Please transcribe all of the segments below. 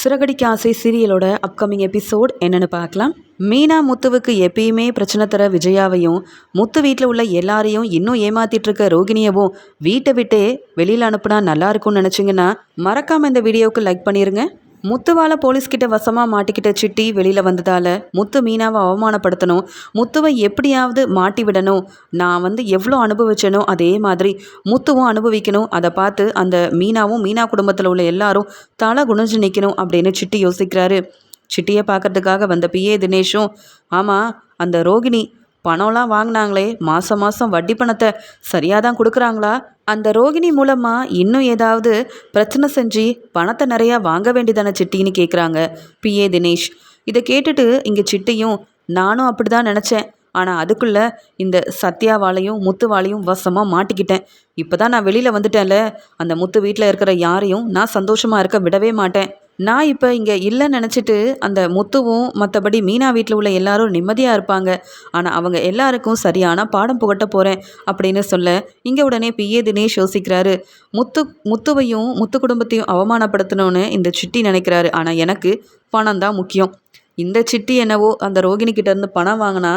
சிறகடிக்க ஆசை சீரியலோட upcoming episode என்னன்னு பார்க்கலாம். மீனா முத்துவுக்கு எப்பயுமே பிரச்சனை தர விஜயாவையும் முத்து வீட்டில் உள்ள எல்லாரையும் இன்னும் ஏமாத்திட்டு இருக்க ரோகிணியவும் வீட்டை விட்டே வெளியில் அனுப்புனா நல்லா இருக்கும்னு நினச்சிங்கன்னா மறக்காமல் இந்த வீடியோவுக்கு லைக் பண்ணிடுங்க முத்துவால போலீஸ்கிட்ட வசமாக மாட்டிக்கிட்ட சிட்டி வெளியில் வந்ததால் முத்து மீனாவை அவமானப்படுத்தணும். முத்துவை எப்படியாவது மாட்டி விடணும். நான் வந்து எவ்வளோ அனுபவிச்சேனோ அதே மாதிரி முத்துவும் அனுபவிக்கணும். அதை பார்த்து அந்த மீனாவும் மீனா குடும்பத்தில் உள்ள எல்லாரும் தலை குனிஞ்சு நிற்கணும் அப்படின்னு சிட்டி யோசிக்கிறாரு. சிட்டியை பார்க்கறதுக்காக வந்த பிஏ தினேஷும் ஆமாம் அந்த ரோகிணி பணம்லாம் வாங்கினாங்களே மாதம் மாதம் வட்டி பணத்தை சரியாக தான் கொடுக்குறாங்களா? அந்த ரோகிணி மூலமாக இன்னும் ஏதாவது பிரச்சனை செஞ்சு பணத்தை நிறையா வாங்க வேண்டியதான சிட்டின்னு கேட்குறாங்க பிஏ தினேஷ். இதை கேட்டுட்டு இங்கே சிட்டியும் நானும் அப்படி தான் நினச்சேன். ஆனால் அதுக்குள்ளே இந்த சத்யாவாலையும் முத்துவாலையும் வசமாக மாட்டிக்கிட்டேன். இப்போ தான் நான் வெளியில் வந்துட்டேன்ல. அந்த முத்து வீட்டில் இருக்கிற யாரையும் நான் சந்தோஷமாக இருக்க விடவே மாட்டேன். நான் இப்போ இங்கே இல்லைன்னு நினச்சிட்டு அந்த முத்துவும் மற்றபடி மீனா வீட்டில் உள்ள எல்லாரும் நிம்மதியாக இருப்பாங்க. ஆனால் அவங்க எல்லாருக்கும் சரியான பாடம் புகட்ட போகிறேன் அப்படின்னு சொல்ல இங்கே உடனே பிஏ தினேஷ் யோசிக்கிறாரு. முத்து முத்துவையும் முத்து குடும்பத்தையும் அவமானப்படுத்தணும்னு இந்த சிட்டி நினைக்கிறாரு. ஆனால் எனக்கு பணம் தான் முக்கியம். இந்த சிட்டி என்னவோ அந்த ரோகிணி பணம் வாங்கினா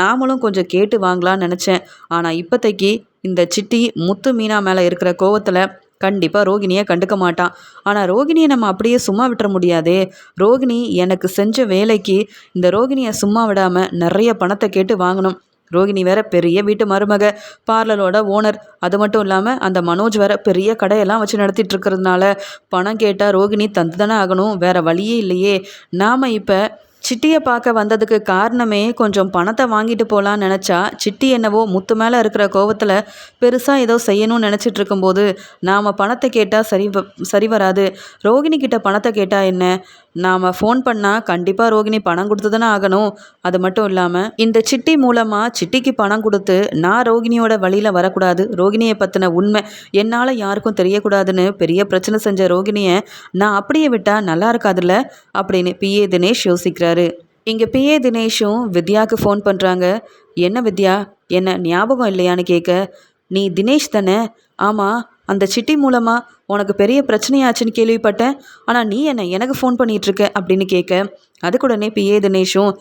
நாமளும் கொஞ்சம் கேட்டு வாங்கலாம்னு நினச்சேன். ஆனால் இப்போதைக்கு இந்த சிட்டி முத்து மீனா மேலே இருக்கிற கோவத்தில் கண்டிப்பாக ரோகிணியை கண்டுக்க மாட்டான். ஆனால் ரோகிணியை நம்ம அப்படியே சும்மா விட்டுற முடியாதே. ரோகிணி எனக்கு செஞ்ச வேலைக்கு இந்த ரோகிணியை சும்மா விடாமல் நிறைய பணத்தை கேட்டு வாங்கணும். ரோகிணி வேற பெரிய வீட்டு மருமக பார்லரோட ஓனர். அது மட்டும் இல்லாமல் அந்த மனோஜ் வேற பெரிய கடையெல்லாம் வச்சு நடத்திட்டு இருக்கிறதுனால பணம் கேட்டால் ரோகிணி தந்து தானே ஆகணும். வேற வழியே இல்லையே. நாம் இப்போ சிட்டியை பார்க்க வந்ததுக்கு காரணமே கொஞ்சம் பணத்தை வாங்கிட்டு போகலான்னு நினச்சா சிட்டி என்னவோ முத்து மேலே இருக்கிற கோவத்தில் பெருசாக ஏதோ செய்யணும்னு நினச்சிட்டு இருக்கும்போது நாம் பணத்தை கேட்டால் சரி சரி வராது. ரோகிணி கிட்ட பணத்தை கேட்டால் என்ன? நாம் ஃபோன் பண்ணால் கண்டிப்பாக ரோகிணி பணம் கொடுத்து தானே ஆகணும். அது மட்டும் இல்லாமல் இந்த சிட்டி மூலமாக சிட்டிக்கு பணம் கொடுத்து நான் ரோகிணியோட வழியில் வரக்கூடாது. ரோகிணியை பற்றின உண்மை என்னால் யாருக்கும் தெரியக்கூடாதுன்னு பெரிய பிரச்சனை செஞ்ச ரோகிணியை நான் அப்படியே விட்டால் நல்லா இருக்காதுல்ல? அப்படின்னு பிஏ தினேஷ் யோசிக்கிறாரு. இங்கே பிஏ தினேஷும் வித்யாவுக்கு ஃபோன் பண்ணுறாங்க என்ன வித்யா? என்ன ஞாபகம் இல்லையான்னு கேட்க நீ தினேஷ் தானே? ஆமாம் அந்த சிட்டி மூலமாக உனக்கு பெரிய பிரச்சனையாச்சுன்னு கேள்விப்பட்டேன். ஆனால் நீ என்ன எனக்கு ஃபோன் பண்ணிகிட்ருக்க அப்படின்னு கேட்க அதுக்குடனே பிஏ தினேஷும்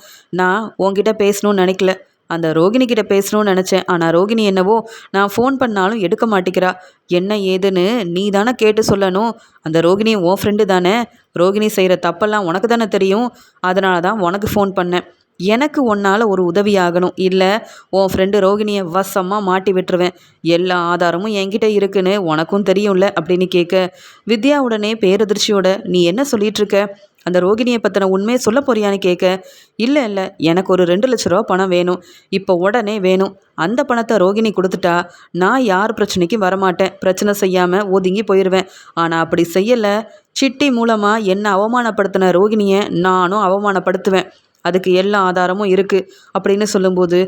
நான் உன்கிட்ட பேசணும்னு நினைக்கல. அந்த ரோகிணி கிட்ட பேசணும்னு நினச்சேன். ஆனால் ரோகிணி என்னவோ நான் ஃபோன் பண்ணாலும் எடுக்க மாட்டேங்கிறா. என்ன ஏதுன்னு நீ தானே கேட்டு சொல்லணும். அந்த ரோகிணி உன் ஃப்ரெண்டு தானே. ரோகிணி செய்கிற தப்பெல்லாம் உனக்கு தானே தெரியும். அதனால தான் உனக்கு ஃபோன் பண்ணேன். எனக்கு உன்னால் ஒரு உதவி ஆகணும் இல்லை உன் ஃப்ரெண்டு ரோகிணியை வசமாக மாட்டி விட்டுருவேன். எல்லா ஆதாரமும் என்கிட்ட இருக்குன்னு உனக்கும் தெரியும்ல அப்படின்னு கேட்க வித்யா உடனே பேரதிர்ச்சியோட நீ என்ன சொல்லிட்டு இருக்க அந்த ரோகிணியை பற்றின உண்மையை சொல்ல போறியான்னு கேட்க இல்லை இல்லை எனக்கு ஒரு ரெண்டு லட்ச ரூபா பணம் வேணும். இப்போ உடனே வேணும். அந்த பணத்தை ரோகிணி கொடுத்துட்டா நான் யார் பிரச்சனைக்கும் வரமாட்டேன். பிரச்சனை செய்யாமல் ஒதுங்கி போயிடுவேன் ஆனால் அப்படி செய்யலை. சிட்டி மூலமாக என்ன அவமானப்படுத்தின ரோகிணியை நானும் அவமானப்படுத்துவேன். அதுக்கு எல்லா ஆதாரமும் இருக்குது அப்படின்னு சொல்லும்போது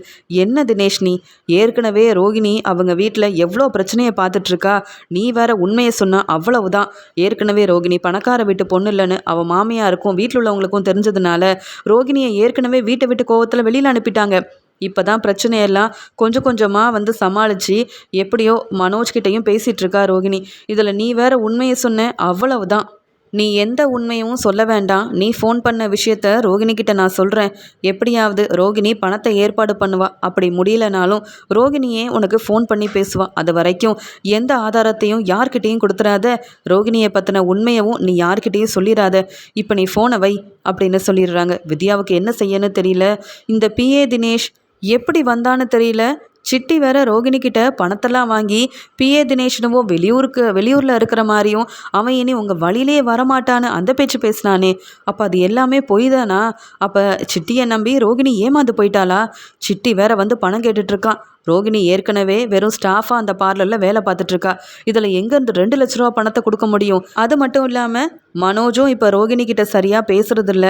என்ன தினேஷ் நீ? ஏற்கனவே ரோகிணி அவங்க வீட்டில் எவ்வளோ பிரச்சனையை பார்த்துட்ருக்கா? நீ வேற உண்மையை சொன்னால் அவ்வளவுதான். ஏற்கனவே ரோகிணி பணக்கார வீட்டு பொண்ணு இல்லைன்னு அவள் மாமியாருக்கும் வீட்டில் உள்ளவங்களுக்கும் தெரிஞ்சதுனால ரோகிணியை ஏற்கனவே வீட்டை விட்டு கோவத்தில் வெளியில் அனுப்பிட்டாங்க. இப்போ தான் பிரச்சனையெல்லாம் கொஞ்சம் கொஞ்சமாக வந்து சமாளித்து எப்படியோ மனோஜ்கிட்டையும் பேசிகிட்டு இருக்கா ரோகிணி. இதில் நீ வேற உண்மையை சொன்ன அவ்வளவுதான். நீ எந்த உண்மையும் சொல்ல வேண்டாம். நீ ஃபோன் பண்ண விஷயத்த ரோகிணிக்கிட்ட நான் சொல்கிறேன் எப்படியாவது ரோகிணி பணத்தை ஏற்பாடு பண்ணுவா. அப்படி முடியலனாலும் ரோகிணியே உனக்கு ஃபோன் பண்ணி பேசுவா. அது வரைக்கும் எந்த ஆதாரத்தையும் யார்கிட்டையும் கொடுத்துடாத ரோகிணியை பற்றின உண்மையவும் நீ யார்கிட்டையும் சொல்லிடாத. இப்போ நீ ஃபோனை வை அப்படின்னு சொல்லிடுறாங்க. வித்யாவுக்கு என்ன செய்யன்னு தெரியல. இந்த பிஏ தினேஷ் எப்படி வந்தான்னு தெரியல. சிட்டி வேற ரோகிணிக்கிட்ட பணத்தெல்லாம் வாங்கி பிஏ தினேஷனுவோ வெளியூருக்கு வெளியூரில் இருக்கிற மாதிரியும் அவன் இனி உங்கள் வழியிலே வரமாட்டான்னு அந்த பேச்சு பேசினானே. அப்போ அது எல்லாமே பொய் தானா அப்போ சிட்டியை நம்பி ரோகிணி ஏமாந்து போயிட்டாளா? சிட்டி வேற வந்து பணம் கேட்டுட்ருக்கான் ரோகிணி ஏற்கனவே வெறும் ஸ்டாஃபாக அந்த பார்லரில் வேலை பார்த்துட்ருக்கா இதில் எங்கேருந்து ரெண்டு லட்ச ரூபா பணத்தை கொடுக்க முடியும்? அது மட்டும் இல்லாமல் மனோஜும் இப்போ ரோகிணி கிட்ட சரியாக பேசுறதில்ல.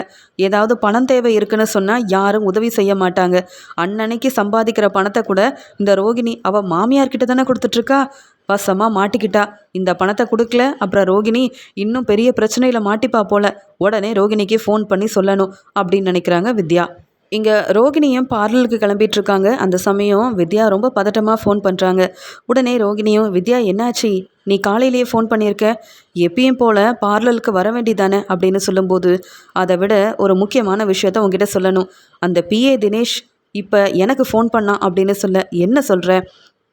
ஏதாவது பணம் தேவை இருக்குன்னு சொன்னால் யாரும் உதவி செய்ய மாட்டாங்க. அன்னன்னைக்கு சம்பாதிக்கிற பணத்தை கூட இந்த ரோகிணி அவள் மாமியார்கிட்ட தானே கொடுத்துட்ருக்கா வசமாக மாட்டிக்கிட்டா. இந்த பணத்தை கொடுக்கல அப்புறம் ரோகிணி இன்னும் பெரிய பிரச்சனையில் மாட்டிப்பா போல. உடனே ரோகிணிக்கு ஃபோன் பண்ணி சொல்லணும் அப்படின்னு நினைக்கிறாங்க வித்யா. இங்கே ரோகிணியும் பார்லருக்கு கிளம்பிட்டு இருக்காங்க அந்த சமயம் வித்யா ரொம்ப பதட்டமாக ஃபோன் பண்ணுறாங்க உடனே ரோகிணியும் வித்யா என்னாச்சு? நீ காலையிலேயே ஃபோன் பண்ணியிருக்க? எப்பயும் போல் பார்லருக்கு வர வேண்டியதானே? அப்படின்னு சொல்லும்போது அதை விட ஒரு முக்கியமான விஷயத்த உங்ககிட்ட சொல்லணும். அந்த பிஏ தினேஷ் இப்போ எனக்கு ஃபோன் பண்ணான் அப்படின்னு சொல்ல என்ன சொல்கிற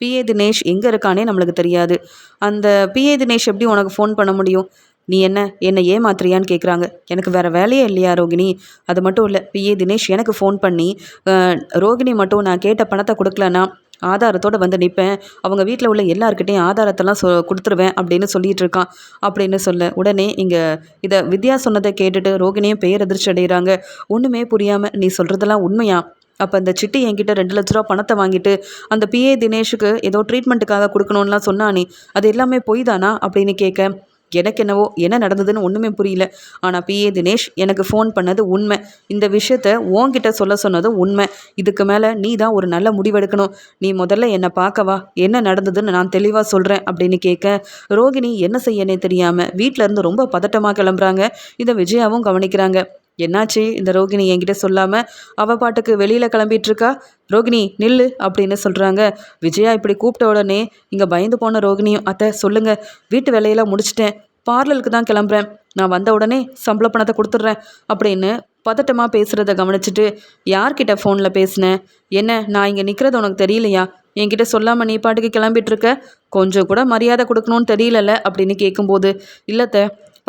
பிஏ தினேஷ் எங்கே இருக்கானே நம்மளுக்கு தெரியாது. அந்த பிஏ தினேஷ் எப்படி உனக்கு ஃபோன் பண்ண முடியும்? நீ என்ன என்னை ஏமாத்துறியான்னு கேட்குறாங்க எனக்கு வேறு வேலையே இல்லையா ரோகிணி? அது மட்டும் இல்லை பிஏ தினேஷ் எனக்கு ஃபோன் பண்ணி ரோகிணி மட்டும் நான் கேட்ட பணத்தை கொடுக்கலன்னா ஆதாரத்தோடு வந்து நிற்பேன் அவங்க வீட்டில் உள்ள எல்லாருக்கிட்டையும் ஆதாரத்தெல்லாம் சொ கொடுத்துருவேன் அப்படின்னு சொல்லிட்டு இருக்கான். அப்படின்னு சொல்ல உடனே இங்கே இதை வித்யா சொன்னதை கேட்டுட்டு ரோகிணியும் பேரதிர்ச்சி அடைகிறாங்க ஒன்றுமே புரியாமல் நீ சொல்கிறதெல்லாம் உண்மையா? அப்போ அந்த சிட்டி என்கிட்ட ரெண்டு லட்ச ரூபா பணத்தை வாங்கிட்டு அந்த பிஏ தினேஷுக்கு ஏதோ ட்ரீட்மெண்ட்டுக்காக கொடுக்கணும்லாம் சொன்னானே அது எல்லாமே பொய் தானா? அப்படின்னு கேட்க எனக்கு என்னவோ என்ன நடந்ததுன்னு ஒன்றுமே புரியல. ஆனால் பிஏ தினேஷ் எனக்கு ஃபோன் பண்ணது உண்மை. இந்த விஷயத்த உன்கிட்ட சொல்ல சொன்னதும் உண்மை. இதுக்கு மேலே நீ தான் ஒரு நல்ல முடிவெடுக்கணும். நீ முதல்ல என்னை பார்க்கவா. என்ன நடந்ததுன்னு நான் தெளிவாக சொல்கிறேன் அப்படின்னு கேட்க ரோகிணி என்ன செய்யனே தெரியாமல் இருந்து ரொம்ப பதட்டமாக கிளம்புறாங்க. இதை விஜயாவும் கவனிக்கிறாங்க. என்னாச்சு? இந்த ரோகிணி என்கிட்ட சொல்லாமல் அவள் பாட்டுக்கு வெளியில் கிளம்பிட்டு இருக்கா ரோகிணி நில்லு அப்படின்னு சொல்கிறாங்க விஜயா இப்படி கூப்பிட்ட உடனே இங்கே பயந்து போன ரோகிணியும் அத்தை சொல்லுங்க. வீட்டு வேலையெல்லாம் முடிச்சிட்டேன். பார்லருக்கு தான் கிளம்புறேன். நான் வந்த உடனே சம்பள பணத்தை கொடுத்துட்றேன் அப்படின்னு பதட்டமாக பேசுகிறத கவனிச்சுட்டு யார்கிட்ட ஃபோனில் பேசினேன் என்ன நான் இங்கே நிற்கிறது உனக்கு தெரியலையா? என்கிட்ட சொல்லாமல் நீ பாட்டுக்கு கிளம்பிட்டு இருக்க கொஞ்சம் கூட மரியாதை கொடுக்கணும்னு தெரியலல்ல அப்படின்னு கேட்கும்போது இல்லத்த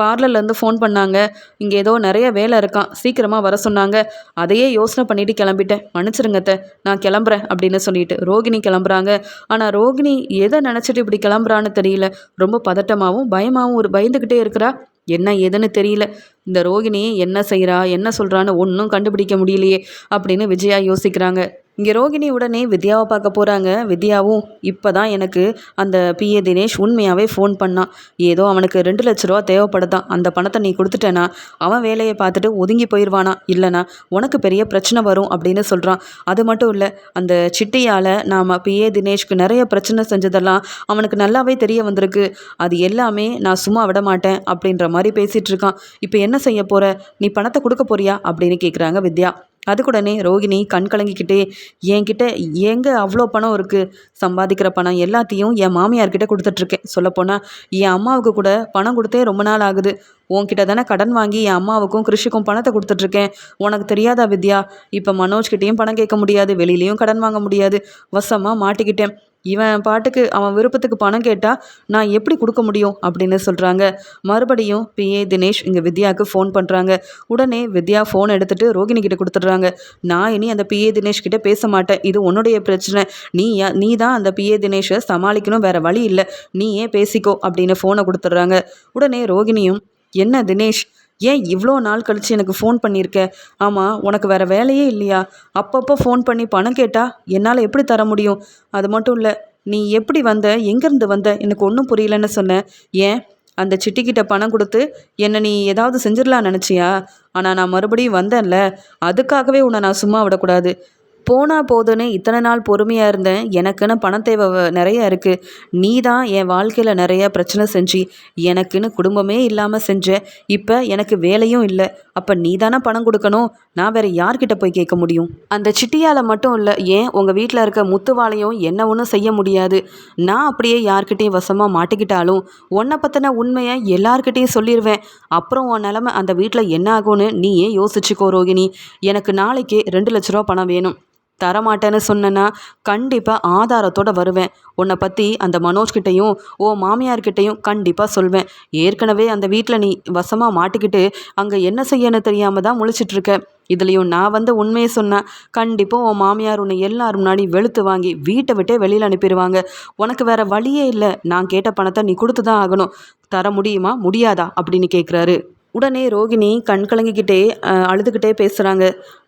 பார்லர்லேருந்து ஃபோன் பண்ணாங்க. இங்கே ஏதோ நிறைய வேலை இருக்கான் சீக்கிரமாக வர சொன்னாங்க. அதையே யோசனை பண்ணிட்டு கிளம்பிட்டேன். மன்னிச்சிருங்கத்த நான் கிளம்புறேன் அப்படின்னு சொல்லிட்டு ரோகிணி கிளம்புறாங்க. ஆனால் ரோகிணி எதை நினச்சிட்டு இப்படி கிளம்புறான்னு தெரியல. ரொம்ப பதட்டமாகவும் பயமாகவும் ஒரு பயந்துக்கிட்டே இருக்கிறா. என்ன ஏதுன்னு தெரியல. இந்த ரோகிணி என்ன செய்கிறா என்ன சொல்கிறான்னு ஒன்றும் கண்டுபிடிக்க முடியலையே அப்படின்னு விஜயா யோசிக்கிறாங்க. இங்கே ரோகிணி உடனே வித்யாவை பார்க்க போகிறாங்க வித்யாவும் இப்போ தான் எனக்கு அந்த பிஏ தினேஷ் உண்மையாகவே ஃபோன் பண்ணான் ஏதோ அவனுக்கு ரெண்டு லட்ச ரூபா தேவைப்படுதான். அந்த பணத்தை நீ கொடுத்துட்டேனா? அவன் வேலையை பார்த்துட்டு ஒதுங்கி போயிடுவானா இல்லைனா உனக்கு பெரிய பிரச்சனை வரும் அப்படின்னு சொல்கிறான் அது மட்டும் இல்லை அந்த சிட்டியால் நாம் பிஏ தினேஷ்க்கு நிறைய பிரச்சனை செஞ்சதெல்லாம் அவனுக்கு நல்லாவே தெரிய வந்திருக்கு. அது எல்லாமே நான் சும்மா விட மாட்டேன் அப்படின்ற மாதிரி பேசிகிட்டு இருக்கான். இப்போ என்ன செய்ய போகிற நீ பணத்தை கொடுக்க போறியா? அப்படின்னு கேட்குறாங்க வித்யா. அதுக்குடனே ரோகிணி கண் கலங்கிக்கிட்டே என்கிட்ட எங்கே அவ்வளோ பணம் இருக்குது சம்பாதிக்கிற பணம் எல்லாத்தையும் என் மாமியார்கிட்ட கொடுத்துட்ருக்கேன். சொல்லப்போனால் என் அம்மாவுக்கு கூட பணம் கொடுத்தே ரொம்ப நாள் ஆகுது. உன்கிட்ட தானே கடன் வாங்கி என் அம்மாவுக்கும் கிருஷிக்கும் பணத்தை கொடுத்துட்ருக்கேன். உனக்கு தெரியாதா வித்யா? இப்போ மனோஜ்கிட்டேயும் பணம் கேட்க முடியாது. வெளியிலையும் கடன் வாங்க முடியாது. வசமாக மாட்டிக்கிட்டேன். இவன் பாட்டுக்கு அவன் விருப்பத்துக்கு பணம் கேட்டால் நான் எப்படி கொடுக்க முடியும்? அப்படின்னு சொல்கிறாங்க மறுபடியும் பிஏ தினேஷ் இங்கே வித்யாவுக்கு ஃபோன் பண்ணுறாங்க உடனே வித்யா ஃபோன் எடுத்துகிட்டு ரோகிணி கிட்ட கொடுத்துட்றாங்க. நான் இனி அந்த பிஏ தினேஷ் கிட்ட பேச மாட்டேன். இது உன்னுடைய பிரச்சனை. நீ நீ தான் அந்த பிஏ தினேஷை சமாளிக்கணும். வேற வழி இல்லை. நீ ஏன் பேசிக்கோ? அப்படின்னு ஃபோனை கொடுத்துட்றாங்க. உடனே ரோகிணியும் என்ன தினேஷ்? ஏன் இவ்வளோ நாள் கழிச்சு எனக்கு ஃபோன் பண்ணியிருக்க? ஆமாம் உனக்கு வேறு வேலையே இல்லையா? அப்பப்போ ஃபோன் பண்ணி பணம் கேட்டால் என்னால் எப்படி தர முடியும்? அது மட்டும் இல்லை நீ எப்படி வந்த? எங்கேருந்து வந்த? எனக்கு ஒன்றும் புரியலன்னு சொன்னேன் ஏன்? அந்த சிட்டிக்கிட்ட பணம் கொடுத்து என்னை நீ ஏதாவது செஞ்சிடலாம் நினச்சியா? ஆனால் நான் மறுபடியும் வந்தேன்ல. அதுக்காகவே உன்னை நான் சும்மா விடக்கூடாது. போனால் போதுன்னு இத்தனை நாள் பொறுமையாக இருந்தேன். எனக்குன்னு பண தேவை நிறையா நிறைய இருக்குது நீ தான் என் வாழ்க்கையில் நிறைய பிரச்சனை செஞ்சு எனக்குன்னு குடும்பமே இல்லாமல் செஞ்ச இப்போ எனக்கு வேலையும் இல்லை. அப்போ நீ தானே பணம் கொடுக்கணும்? நான் வேற யார்கிட்ட போய் கேட்க முடியும்? அந்த சிட்டியால் மட்டும் இல்லை ஏன் உங்கள் வீட்டில் இருக்க முத்துவாளையும் என்ன ஒன்றும் செய்ய முடியாது? நான் அப்படியே யார்கிட்டையும் வசமாக மாட்டிக்கிட்டாலும் உன்னை பற்றின உண்மையை எல்லார்கிட்டையும் சொல்லிடுவேன் அப்புறம் உன் நிலமை அந்த வீட்டில் என்ன ஆகும்னு நீயே யோசிச்சுக்கோ ரோகிணி. எனக்கு நாளைக்கு ரெண்டு லட்ச ரூபா பணம் வேணும். தரமாட்டேன்னு சொன்னேன்னா கண்டிப்பாக ஆதாரத்தோட வருவேன். உன்னை பற்றி அந்த மனோஜ்கிட்டையும் ஓ மாமியார்கிட்டையும் கண்டிப்பாக சொல்வேன். ஏற்கனவே அந்த வீட்டில் நீ வசமாக மாட்டிக்கிட்டு அங்கே என்ன செய்யன்னு தெரியாமல் தான் முழிச்சிட்ருக்க. இதுலேயும் நான் வந்து உண்மையை சொன்னேன் கண்டிப்பாக உன் மாமியார் உன்னை எல்லாரும் முன்னாடி வெளுத்து வாங்கி வீட்டை விட்டே வெளியில் அனுப்பிடுவாங்க உனக்கு வேற வழியே இல்லை. நான் கேட்ட பணத்தை நீ கொடுத்து தான் ஆகணும். தர முடியுமா? முடியாதா? அப்படின்னு கேட்குறாரு உடனே ரோகிணி கண் கலங்கிக்கிட்டே அழுதுகிட்டே பேசுகிறாங்க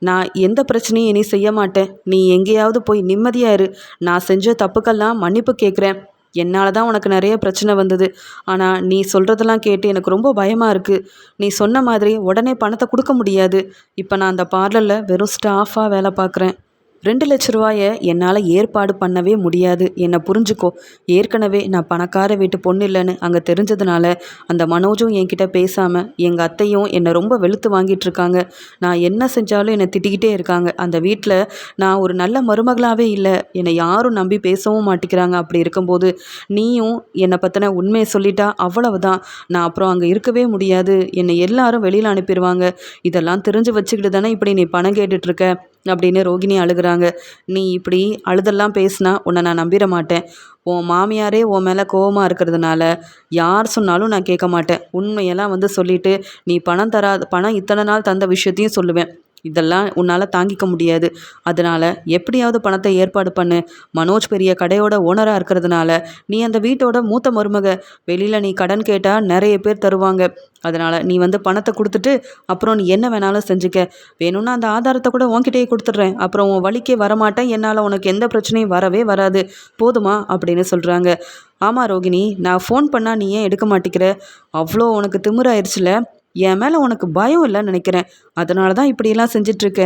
நான் எந்த பிரச்சனையும் இனி செய்ய மாட்டேன். நீ எங்கேயாவது போய் நிம்மதியாக இரு. நான் செஞ்ச தப்புக்கெல்லாம் மன்னிப்பு கேட்குறேன் என்னால் தான் உனக்கு நிறைய பிரச்சனை வந்தது. ஆனால் நீ சொல்கிறதெல்லாம் கேட்டு எனக்கு ரொம்ப பயமாக இருக்குது நீ சொன்ன மாதிரி உடனே பணத்தை கொடுக்க முடியாது. இப்போ நான் அந்த பார்லரில் வெறும் ஸ்டாஃபாக வேலை பார்க்குறேன் ரெண்டு லட்ச ரூபாயை என்னால் ஏற்பாடு பண்ணவே முடியாது. என்னை புரிஞ்சுக்கோ. ஏற்கனவே நான் பணக்கார வீட்டு பொண்ணு இல்லைன்னு அங்கே தெரிஞ்சதுனால அந்த மனோஜும் என்கிட்ட பேசாமல் எங்கள் அத்தையும் என்னை ரொம்ப வெளுத்து வாங்கிட்டு இருக்காங்க. நான் என்ன செஞ்சாலும் என்னை திட்டிக்கிட்டே இருக்காங்க. அந்த வீட்டில் நான் ஒரு நல்ல மருமகளாகவே இல்லை. என்னை யாரும் நம்பி பேசவும் மாட்டேங்கிறாங்க அப்படி இருக்கும்போது நீயும் என்னை பற்றின உண்மையை சொல்லிட்டா அவ்வளவுதான். நான் அப்புறம் அங்கே இருக்கவே முடியாது. என்னை எல்லாரும் வெளியில் அனுப்பிடுவாங்க. இதெல்லாம் தெரிஞ்சு வச்சுக்கிட்டு தானே இப்படி நீ பணம் கேட்டுட்ருக்க அப்படின்னு ரோகிணி அழுகுறாங்க. நீ இப்படி அழுதெல்லாம் பேசினா உன்னை நான் நம்பிட மாட்டேன். உன் மாமியாரே உன் மேலே கோபமாக இருக்கிறதுனால யார் சொன்னாலும் நான் கேட்க மாட்டேன். உண்மையெல்லாம் வந்து சொல்லிவிட்டு நீ பணம் தரா பணம் இத்தனை நாள் தந்த விஷயத்தையும் சொல்லுவேன். இதெல்லாம் உன்னால் தாங்கிக்க முடியாது. அதனால் எப்படியாவது பணத்தை ஏற்பாடு பண்ணு. மனோஜ் பெரிய கடையோட ஓனராக இருக்கிறதுனால நீ அந்த வீட்டோட மூத்த மருமக. வெளியில் நீ கடன் கேட்டால் நிறைய பேர் தருவாங்க. அதனால் நீ வந்து பணத்தை கொடுத்துட்டு அப்புறம் நீ என்ன வேணாலும் செஞ்சுக்க. வேணும்னா அந்த ஆதாரத்தை கூட உன்கிட்டயே கொடுத்துட்றேன். அப்புறம் உன் வழிக்கே வரமாட்டேன். என்னால் உனக்கு எந்த பிரச்சனையும் வரவே வராது. போதுமா? அப்படின்னு சொல்கிறாங்க ஆமாம் ரோகிணி நான் ஃபோன் பண்ணால் நீ ஏன் எடுக்க மாட்டேங்கிற? அவ்வளோ உனக்கு திமிராயிருச்சுல. என் மேலே உனக்கு பயம் இல்லைன்னு நினைக்கிறேன். அதனால தான் இப்படியெல்லாம் செஞ்சிட்ருக்க.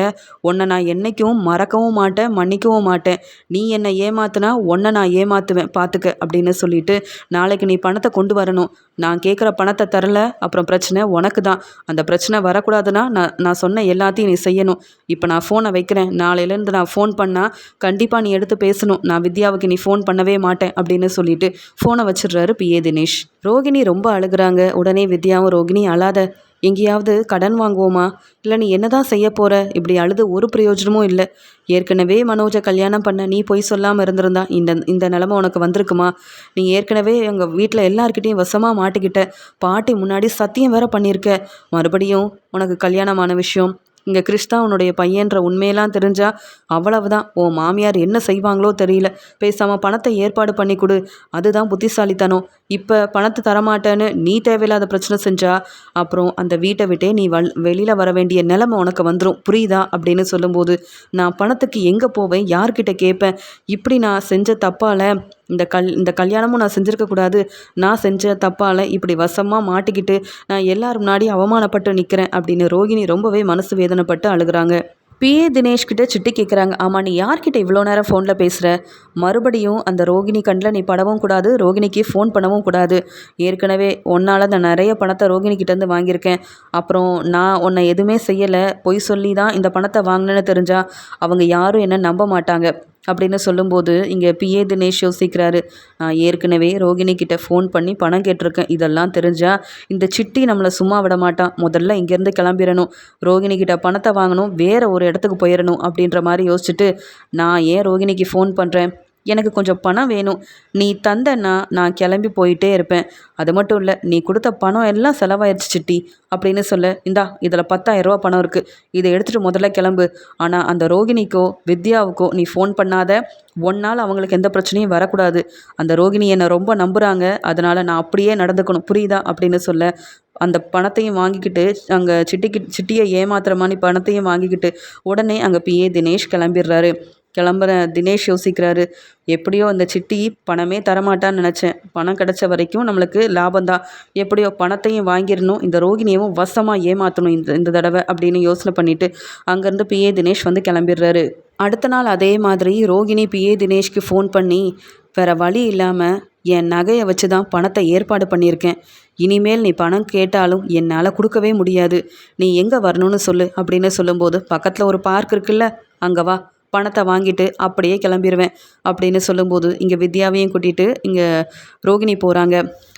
உன்னை நான் என்றைக்கும் மறக்கவும் மாட்டேன் மன்னிக்கவும் மாட்டேன். நீ என்னை ஏமாத்தினா உன்னை நான் ஏமாற்றுவேன் பார்த்துக்க அப்படின்னு சொல்லிட்டு நாளைக்கு நீ பணத்தை கொண்டு வரணும். நான் கேட்குற பணத்தை தரல அப்புறம் பிரச்சனை உனக்கு தான் அந்த பிரச்சனை வரக்கூடாதுன்னா நான் நான் சொன்ன எல்லாத்தையும் நீ செய்யணும். இப்போ நான் ஃபோனை வைக்கிறேன். நாளையிலேருந்து நான் ஃபோன் பண்ணால் கண்டிப்பாக நீ எடுத்து பேசணும். நான் வித்யாவுக்கு நீ ஃபோன் பண்ணவே மாட்டேன் அப்படின்னு சொல்லிட்டு ஃபோனை வச்சிடுறாரு பிஏ தினேஷ். ரோகிணி ரொம்ப அழுகுறாங்க. உடனே வித்யாவும் ரோகிணி அழாத எங்கேயாவது கடன் வாங்குவோமா? இல்லை நீ என்ன தான் செய்ய போகிற இப்படி அழுது ஒரு பிரயோஜனமும் இல்லை. ஏற்கனவே மனோஜை கல்யாணம் பண்ண நீ பொய் சொல்லாமல் இருந்திருந்தா இந்த இந்த நிலமை உனக்கு வந்திருக்குமா? நீ ஏற்கனவே எங்கள் வீட்டில் எல்லாருக்கிட்டையும் வசமாக மாட்டிக்கிட்ட. பாட்டி முன்னாடி சத்தியம் வேற பண்ணியிருக்க. மறுபடியும் உனக்கு கல்யாணமான விஷயம். இங்கே கிறிஸ்தா உன்னுடைய பையன்ற உண்மையெல்லாம் தெரிஞ்சா அவ்வளவுதான். உன் மாமியார் என்ன செய்வாங்களோ தெரியல. பேசாமல் பணத்தை ஏற்பாடு பண்ணி கொடு. அதுதான் புத்திசாலித்தனம். இப்போ பணத்தை தரமாட்டேன்னு நீ தேவையில்லாத பிரச்சனை செஞ்சா அப்புறம் அந்த வீட்டை விட்டே நீ வல் வெளியில் வர வேண்டிய நிலைமை உனக்கு வந்துடும் புரியுதா? அப்படின்னு சொல்லும்போது நான் பணத்துக்கு எங்கே போவேன்? யார்கிட்ட கேட்பேன்? இப்படி நான் செஞ்ச தப்பால் இந்த கல் இந்த கல்யாணமும் நான் செஞ்சுருக்கக்கூடாது நான் செஞ்ச தப்பால் இப்படி வசமாக மாட்டிக்கிட்டு நான் எல்லாரும் முன்னாடி அவமானப்பட்டு நிற்கிறேன் அப்படின்னு ரோகிணி ரொம்பவே மனசு வேதனைப்பட்டு அழுகுறாங்க. பிஏ தினேஷ் கிட்ட சிட்டி கேட்குறாங்க ஆமாம் நீ யார்கிட்ட இவ்வளோ நேரம் ஃபோனில் பேசுகிற மறுபடியும் அந்த ரோகிணி கண்ணில் நீ படவும் கூடாது ரோகிணிக்கு ஃபோன் பண்ணவும் கூடாது. ஏற்கனவே உன்னால் நான் நிறைய பணத்தை ரோகிணி கிட்டேருந்து வாங்கியிருக்கேன். அப்புறம் நான் உன்னை எதுவுமே செய்யலை பொய் சொல்லி தான் இந்த பணத்தை வாங்கினேன்னு தெரிஞ்சால் அவங்க யாரும் என்ன நம்ப மாட்டாங்க. அப்படின்னு சொல்லும்போது இங்கே பிஏ தினேஷ் யோசிக்கிறாரு. நான் ஏற்கனவே ரோகிணி கிட்ட ஃபோன் பண்ணி பணம் கேட்டிருக்கேன். இதெல்லாம் தெரிஞ்சால் இந்த சிட்டி நம்மளை சும்மா விட மாட்டான். முதல்ல இங்கேருந்து கிளம்பிடணும். ரோகிணி கிட்ட பணத்தை வாங்கணும். வேறு ஒரு இடத்துக்கு போயிடணும். அப்படின்ற மாதிரி யோசிச்சுட்டு நான் ஏன் ரோகிணிக்கு ஃபோன் பண்ணுறேன் எனக்கு கொஞ்சம் பணம் வேணும். நீ தந்தன்னா நான் கிளம்பி போயிட்டே இருப்பேன். அது மட்டும் இல்லை நீ கொடுத்த பணம் எல்லாம் செலவாயிடுச்சு சிட்டி அப்படின்னு சொல்ல. இந்தா இதில் பத்தாயிரரூபா பணம் இருக்குது இதை எடுத்துகிட்டு முதல்ல கிளம்பு. ஆனால் அந்த ரோகிணிக்கோ வித்யாவுக்கோ நீ ஃபோன் பண்ணாத. ஒன்னால் அவங்களுக்கு எந்த பிரச்சனையும் வரக்கூடாது. அந்த ரோகிணி என்னை ரொம்ப நம்புகிறாங்க அதனால் நான் அப்படியே நடந்துக்கணும். புரியுதா? அப்படின்னு சொல்ல அந்த பணத்தையும் வாங்கிக்கிட்டு அங்கே சிட்டிக்கு சிட்டியை ஏமாத்துற மாதிரி பணத்தையும் வாங்கிக்கிட்டு உடனே அங்கே பிஏ தினேஷ் கிளம்பிடுறாரு. கிளம்புற தினேஷ் யோசிக்கிறாரு. எப்படியோ அந்த சிட்டி பணமே தரமாட்டான்னு நினச்சேன். பணம் கிடச்ச வரைக்கும் நம்மளுக்கு லாபம்தான் எப்படியோ பணத்தையும் வாங்கிடணும். இந்த ரோகிணியவும் வசமாக ஏமாற்றணும் இந்த இந்த தடவை அப்படின்னு யோசனை பண்ணிவிட்டு அங்கேருந்து பிஏ தினேஷ் வந்து கிளம்பிடுறாரு. அடுத்த நாள் அதே மாதிரி ரோகிணி பிஏ தினேஷ்க்கு ஃபோன் பண்ணி வேறு வழி இல்லாமல் என் நகையை வச்சு தான் பணத்தை ஏற்பாடு பண்ணியிருக்கேன். இனிமேல் நீ பணம் கேட்டாலும் என்னால் கொடுக்கவே முடியாது. நீ எங்கே வரணும்னு சொல்லு அப்படின்னு சொல்லும்போது பக்கத்தில் ஒரு பார்க் இருக்குல்ல அங்கே வா. பணத்தை வாங்கிட்டு அப்படியே கிளம்பிடுவேன் அப்படின்னு சொல்லும்போது இங்கே வித்யாவையும் கூட்டிகிட்டு இங்கே ரோகிணி போகிறாங்க.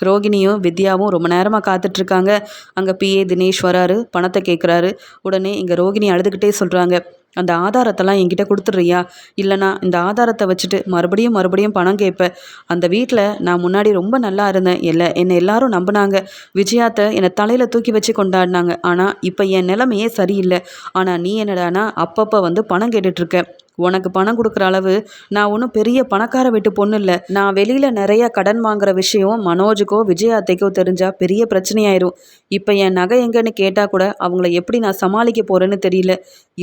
ரோகிணியும் வித்யாவும் ரொம்ப நேரமாக காத்துட்ருக்காங்க. அங்கே பிஏ தினேஷ் வராரு பணத்தை கேட்குறாரு. உடனே இங்கே ரோகிணி அழுதுகிட்டே சொல்கிறாங்க அந்த ஆதாரத்தெல்லாம் என்கிட்ட கொடுத்துட்றியா? இல்லைனா இந்த ஆதாரத்தை வச்சுட்டு மறுபடியும் மறுபடியும் பணம் கேட்பேன் அந்த வீட்டில் நான் முன்னாடி ரொம்ப நல்லா இருந்தேன். இல்லை என்னை எல்லாரும் நம்பினாங்க. விஜயாத்தை என்னை தலையில் தூக்கி வச்சு கொண்டாடினாங்க. ஆனால் இப்போ என் நிலைமையே சரியில்லை. ஆனால் நீ என்னடானா அப்பப்போ வந்து பணம் கேட்டுட்ருக்க. உனக்கு பணம் கொடுக்குற அளவு நான் ஒன்றும் பெரிய பணக்கார வீட்டு பொண்ணு இல்லை. நான் வெளியில் நிறைய கடன் வாங்குற விஷயம் மனோஜுக்கோ விஜயாத்தைக்கோ தெரிஞ்சால் பெரிய பிரச்சனையாயிரும். இப்போ என் நகை எங்கன்னு கேட்டால் கூட அவங்கள எப்படி நான் சமாளிக்க போகிறேன்னு தெரியல.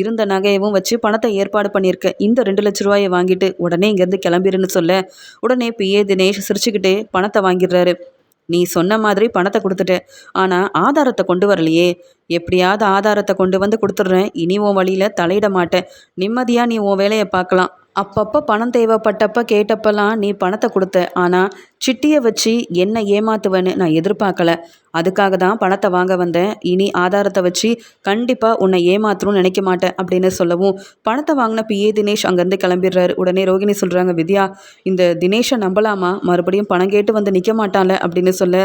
இருந்த நகையவும் வச்சு பணத்தை ஏற்பாடு பண்ணியிருக்கேன் இந்த ரெண்டு லட்ச ரூபாயை வாங்கிட்டு உடனே இங்கேருந்து கிளம்பிடுன்னு சொல்ல. உடனே பிஏ தினேஷ் சிரிச்சுக்கிட்டே பணத்தை வாங்கிடுறாரு. நீ சொன்ன மாதிரி பணத்தை கொடுத்துட்ட ஆனால் ஆதாரத்தை கொண்டு வரலையே. எப்படியாவது ஆதாரத்தை கொண்டு வந்து கொடுத்துட்றேன். இனி உன் வழியில் தலையிட மாட்டேன். நிம்மதியாக நீ உன் வேலையை பார்க்கலாம். அப்பப்போ பணம் தேவைப்பட்டப்ப கேட்டப்பெல்லாம் நீ பணத்தை கொடுத்த. ஆனால் சிட்டியை வச்சு என்ன ஏமாத்துவேன்னு நான் எதிர்பார்க்கல. அதுக்காக தான் பணத்தை வாங்க வந்தேன். இனி ஆதாரத்தை வச்சு கண்டிப்பாக உன்னை ஏமாத்தணும்னு நினைக்க மாட்டேன் அப்படின்னு சொல்லவும் பணத்தை வாங்கின பிஏ தினேஷ் அங்கேருந்து கிளம்பிடுறாரு. உடனே ரோகிணி சொல்கிறாங்க வித்யா இந்த தினேஷை நம்பலாமா? மறுபடியும் பணம் கேட்டு வந்து நிற்க மாட்டான்ல? அப்படின்னு சொல்ல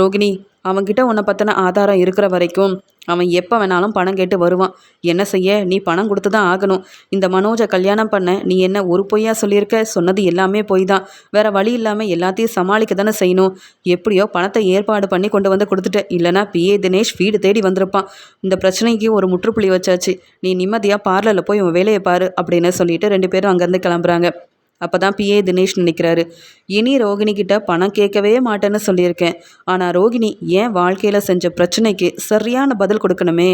ரோகிணி அவன்கிட்ட உன்னை பற்றின ஆதாரம் இருக்கிற வரைக்கும் அவன் எப்போ வேணாலும் பணம் கேட்டு வருவான். என்ன செய்ய? நீ பணம் கொடுத்து தான் ஆகணும். இந்த மனோஜை கல்யாணம் பண்ண நீ என்ன ஒரு பொய்யா சொல்லியிருக்க? சொன்னது எல்லாமே பொய் தான் வேற வழி இல்லாமல் எல்லாத்தையும் சமாளிக்க தானே செய்யணும். எப்படியோ பணத்தை ஏற்பாடு பண்ணி கொண்டு வந்து கொடுத்துட்ட. இல்லைனா பிஏ தினேஷ் வீடு தேடி வந்திருப்பான். இந்த பிரச்சனைக்கு ஒரு முற்றுப்புள்ளி வச்சாச்சு. நீ நிம்மதியாக பார்லரில் போய் உன் வேலையை பாரு அப்படின்னு சொல்லிட்டு ரெண்டு பேரும் அங்கேருந்து கிளம்புறாங்க. அப்போ தான் பிஏ தினேஷ் நினைக்கிறாரு. இனி ரோகிணி கிட்ட பணம் கேட்கவே மாட்டேன்னு சொல்லியிருக்கேன். ஆனால் ரோகிணி ஏன் வாழ்க்கையில் செஞ்ச பிரச்சனைக்கு சரியான பதில் கொடுக்கணுமே?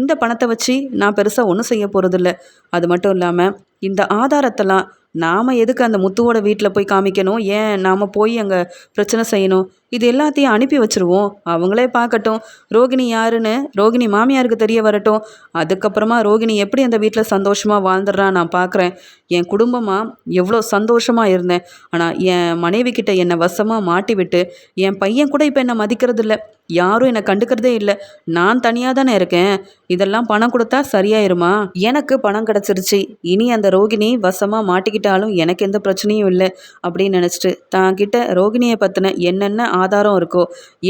இந்த பணத்தை வச்சு நான் பெருசாக ஒன்றும் செய்ய போகிறதில்ல அது மட்டும் இல்லாமல் இந்த ஆதாரத்தெல்லாம் நாம் எதுக்கு அந்த முத்துவோட வீட்டில் போய் காமிக்கணும்? ஏன் நாம் போய் அங்கே பிரச்சனை செய்யணும்? இது எல்லாத்தையும் அனுப்பி வச்சுருவோம். அவங்களே பார்க்கட்டும். ரோகிணி யாருன்னு? ரோகிணி மாமியாருக்கு தெரிய வரட்டும். அதுக்கப்புறமா ரோகிணி எப்படி அந்த வீட்டில் சந்தோஷமாக வாழ்ந்துடுறான் நான் பார்க்குறேன் என் குடும்பமாக எவ்வளோ சந்தோஷமாக இருந்தேன். ஆனால் என் மனைவி கிட்ட என்னை வசமாக மாட்டி விட்டு என் பையன் கூட இப்போ என்னை மதிக்கிறதில்ல. யாரும் என்னை கண்டுக்கிறதே இல்லை. நான் தனியாக தானே இருக்கேன். இதெல்லாம் பணம் கொடுத்தா சரியாயிருமா? எனக்கு பணம் கிடச்சிருச்சு. இனி அந்த ரோகிணி வசமாக மாட்டிக்கிட்டாலும் எனக்கு எந்த பிரச்சனையும் இல்லை. அப்படின்னு நினச்சிட்டு தான் கிட்ட ரோகிணியை பற்றின என்னென்ன ஆதாரம் இருக்கோ?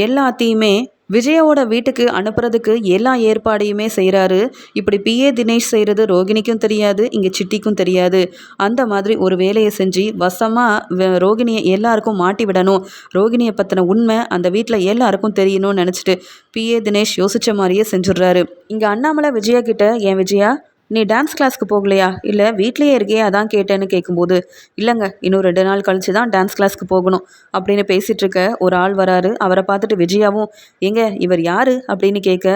எல்லாத்தையுமே விஜயாவோட வீட்டுக்கு அனுப்புறதுக்கு எல்லா ஏற்பாடையுமே செய்கிறாரு இப்படி பிஏ தினேஷ் செய்கிறது ரோகிணிக்கும் தெரியாது இங்கே சிட்டிக்கும் தெரியாது. அந்த மாதிரி ஒரு வேலையை செஞ்சு வசமாக ரோகிணியை எல்லாருக்கும் மாட்டி விடணும். ரோகிணியை பற்றின உண்மை அந்த வீட்டில் எல்லாருக்கும் தெரியணும்னு நினச்சிட்டு பிஏ தினேஷ் யோசித்த மாதிரியே செஞ்சுடுறாரு. இங்கே அண்ணாமலை விஜயா கிட்ட ஏன் விஜயா நீ டான்ஸ் கிளாஸ்க்கு போகலையா? இல்லை வீட்லேயே இருக்கே அதான் கேட்டேன்னு கேட்கும்போது இல்லைங்க இன்னும் ரெண்டு நாள் கழிச்சு தான் டான்ஸ் கிளாஸ்க்கு போகணும் அப்படின்னு பேசிகிட்டு இருக்க ஒரு ஆள் வராரு. அவரை பார்த்துட்டு விஜயாவும் எங்க இவர் யார்? அப்படின்னு கேட்க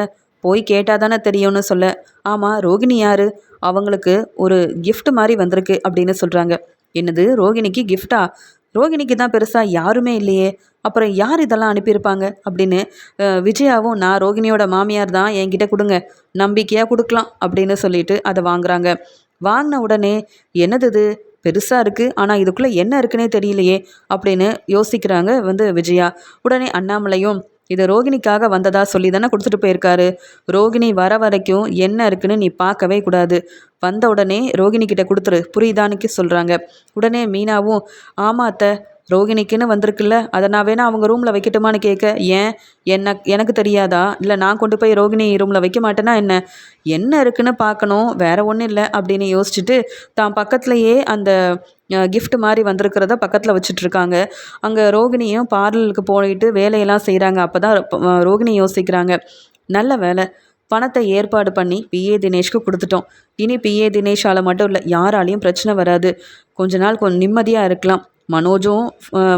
போய் கேட்டால் தானே தெரியும்னு சொல்ல. ஆமாம் ரோகிணி யார்? அவங்களுக்கு ஒரு கிஃப்ட் மாதிரி வந்திருக்கு அப்படின்னு சொல்கிறாங்க என்னது ரோகிணிக்கு கிஃப்டா ரோகிணிக்கு தான் பெருசாக யாருமே இல்லையே. அப்புறம் யார் இதெல்லாம் அனுப்பியிருப்பாங்க அப்படின்னு விஜயாவும் நான் ரோகிணியோட மாமியார் தான் என்கிட்ட கொடுங்க நம்பிக்கையாக கொடுக்கலாம் அப்படின்னு சொல்லிட்டு அதை வாங்குறாங்க. வாங்கின உடனே என்னது இது? பெருசாக இருக்குது ஆனால் இதுக்குள்ளே என்ன இருக்குன்னே தெரியலையே அப்படின்னு யோசிக்கிறாங்க வந்து விஜயா. உடனே அண்ணாமலையும் இது ரோகிணிக்காக வந்ததா சொல்லி தானே கொடுத்துட்டு போயிருக்காரு. ரோகிணி வர வரைக்கும் என்ன இருக்குன்னு நீ பார்க்கவே கூடாது. வந்த உடனே ரோகிணி கிட்ட கொடுத்துரு. புரியுதானுக்கு சொல்கிறாங்க உடனே மீனாவும் ஆமாம் அத்தை ரோகிணிக்குன்னு வந்திருக்குல்ல அதை நான் வேணா அவங்க ரூமில் வைக்கட்டுமான்னு கேட்க ஏன்? என்ன எனக்கு தெரியாதா? இல்லை நான் கொண்டு போய் ரோகிணி ரூமில் வைக்க மாட்டேன்னா என்ன? என்ன இருக்குன்னு பார்க்கணும் வேற ஒன்றும் இல்லை அப்படின்னு யோசிச்சுட்டு தான் பக்கத்துலேயே அந்த கிஃப்ட் மாதிரி வந்திருக்கிறத பக்கத்தில் வச்சுட்ருக்காங்க. அங்கே ரோகிணியும் பார்லருக்கு போயிட்டு வேலையெல்லாம் செய்கிறாங்க அப்போ தான் ரோகிணி யோசிக்கிறாங்க நல்ல வேலை பணத்தை ஏற்பாடு பண்ணி பிஏ தினேஷ்க்கு கொடுத்துட்டோம். இனி பிஏ தினேஷால் மட்டும் இல்லை யாராலையும் பிரச்சனை வராது. கொஞ்ச நாள் கொஞ்சம் நிம்மதியாக இருக்கலாம். மனோஜும்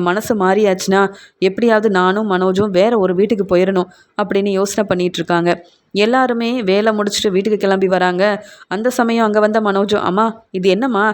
மனசு மாறியாச்சுன்னா எப்படியாவது நானும் மனோஜும் வேற ஒரு வீட்டுக்கு போயிடணும் அப்படின்னு யோசனை பண்ணிட்டு இருக்காங்க. எல்லாருமே வேலை முடிச்சுட்டு வீட்டுக்கு கிளம்பி வராங்க. அந்த சமயம் அங்கே வந்த மனோஜும் அம்மா இது என்னம்மா?